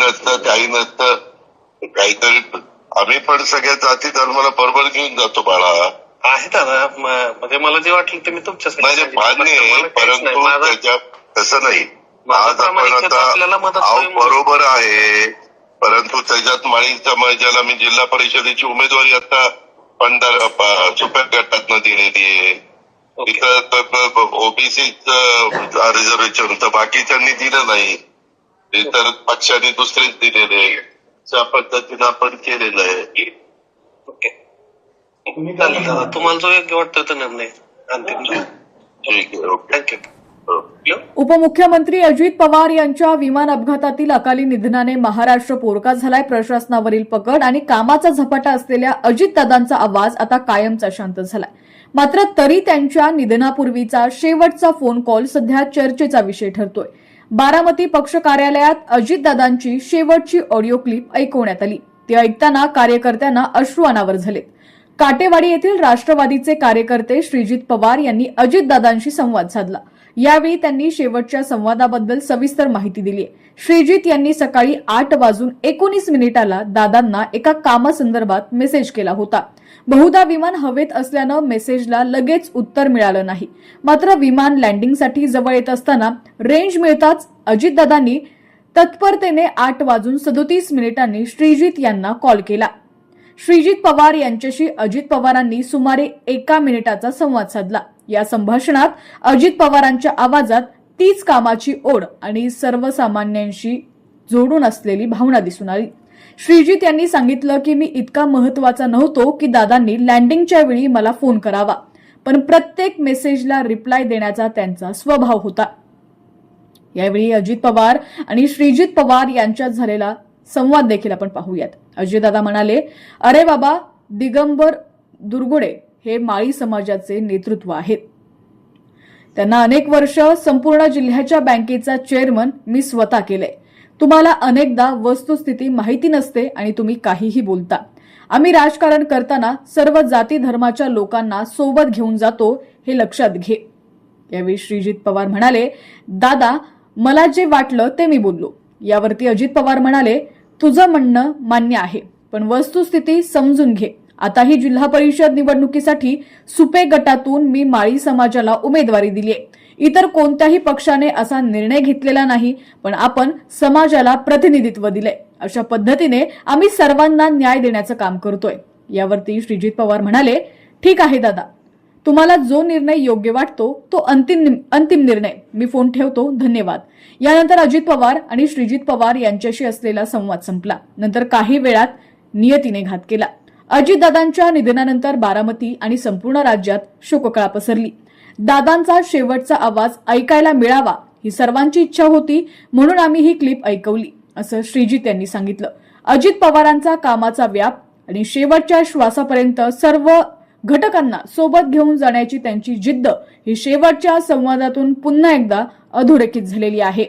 नसतं काही नसतं काहीतरी आम्ही पण सगळ्या जाती धर्माला बरोबर घेऊन जातो बाळा आहे दादा म- म्हणजे मला जे वाटलं ते मी तुमच्यासाठी म्हणजे. मान्य. परंतु त्याच्या तसं नाही आज आपण आता. बरोबर आहे परंतु त्याच्यात माळी समाजाला मी जिल्हा परिषदेची उमेदवारी आता पंधरा सुपर गटातनं दिलेली आहे. तिथं ओबीसी रिझर्वेशन तर बाकीच्यांनी दिलं नाही इतर पक्षांनी दुसरेच दिलेले त्या पद्धतीनं आपण केलेलं आहे. तुम्हाला जो योग्य वाटतो तो निर्णय. अंतिम ठीक आहे ओके. थँक्यू हो. उपमुख्यमंत्री अजित पवार यांच्या विमान अपघातातील अकाली निधनाने महाराष्ट्र पोरका झालाय प्रशासनावरील पकड आणि कामाचा झपाटा असलेल्या अजितदादांचा आवाज आता कायमचा शांत झालाय. मात्र तरी त्यांच्या निधनापूर्वीचा शेवटचा फोन कॉल सध्या चर्चेचा विषय ठरतोय. बारामती पक्ष कार्यालयात अजितदादांची शेवटची ऑडिओ क्लिप ऐकवण्यात आली. ती ऐकताना कार्यकर्त्यांना अश्रू अनावर झाले काटेवाडी येथील राष्ट्रवादीचे कार्यकर्ते श्रीजित पवार यांनी अजितदादांशी संवाद साधला. यावेळी त्यांनी शेवटच्या संवादाबद्दल सविस्तर माहिती दिली. श्रीजित यांनी सकाळी आठ वाजून एकोणीस मिनिटाला दादांना एका कामासंदर्भात मेसेज केला होता. बहुधा विमान हवेत असल्यानं मेसेजला लगेच उत्तर मिळालं नाही. मात्र विमान लँडिंगसाठी जवळ येत असताना रेंज मिळताच अजितदादांनी तत्परतेने आठ वाजून सदोतीस मिनिटांनी श्रीजित यांना कॉल केला. श्रीजित पवार यांच्याशी अजित पवारांनी सुमारे एका मिनिटाचा संवाद साधला. या संभाषणात अजित पवारांच्या आवाजात तीच कामाची ओढ आणि सर्वसामान्यांशी जोडून असलेली भावना दिसून आली. श्रीजित यांनी सांगितलं की मी इतका महत्त्वाचा नव्हतो की दादांनी लँडिंगच्या वेळी मला फोन करावा पण प्रत्येक मेसेजला रिप्लाय देण्याचा त्यांचा स्वभाव होता. यावेळी अजित पवार आणि श्रीजित पवार यांच्यात झालेला संवाद देखील आपण पाहूयात. अजितदादा म्हणाले अरे बाबा दिगंबर दुर्गुडे हे माळी समाजाचे नेतृत्व आहेत त्यांना अनेक वर्ष संपूर्ण जिल्ह्याच्या बँकेचा चेअरमन मी स्वतः केलंय. तुम्हाला अनेकदा वस्तुस्थिती माहिती नसते आणि तुम्ही काहीही बोलता. आम्ही राजकारण करताना सर्व जाती धर्माच्या लोकांना सोबत घेऊन जातो हे लक्षात घे. यावेळी श्रीजित पवार म्हणाले दादा मला जे वाटलं ते मी बोललो. यावरती अजित पवार म्हणाले तुझं म्हणणं मान्य आहे पण वस्तुस्थिती समजून घे. आता ही जिल्हा परिषद निवडणुकीसाठी सुपे गटातून मी माळी समाजाला उमेदवारी दिली आहे इतर कोणत्याही पक्षाने असा निर्णय घेतलेला नाही पण आपण समाजाला प्रतिनिधित्व दिले अशा पद्धतीने आम्ही सर्वांना न्याय देण्याचं काम करतोय. यावरती श्रीजित पवार म्हणाले ठीक आहे दादा. तुम्हाला जो निर्णय योग्य वाटतो तो अंतिम अंतिम निर्णय. मी फोन ठेवतो. धन्यवाद. यानंतर अजित पवार आणि श्रीजित पवार यांच्याशी असलेला संवाद संपला. नंतर काही वेळात नियतीने घात केला. अजितदादांच्या निधनानंतर बारामती आणि संपूर्ण राज्यात शोककळा पसरली. दादांचा शेवटचा आवाज ऐकायला मिळावा ही सर्वांची इच्छा होती म्हणून आम्ही ही क्लिप ऐकवली असं श्रीजीत यांनी सांगितलं. अजित पवारांचा कामाचा व्याप आणि शेवटच्या श्वासापर्यंत सर्व घटकांना सोबत घेऊन जाण्याची त्यांची जिद्द ही शेवटच्या संवादातून पुन्हा एकदा अधोरेखित झालेली आहे.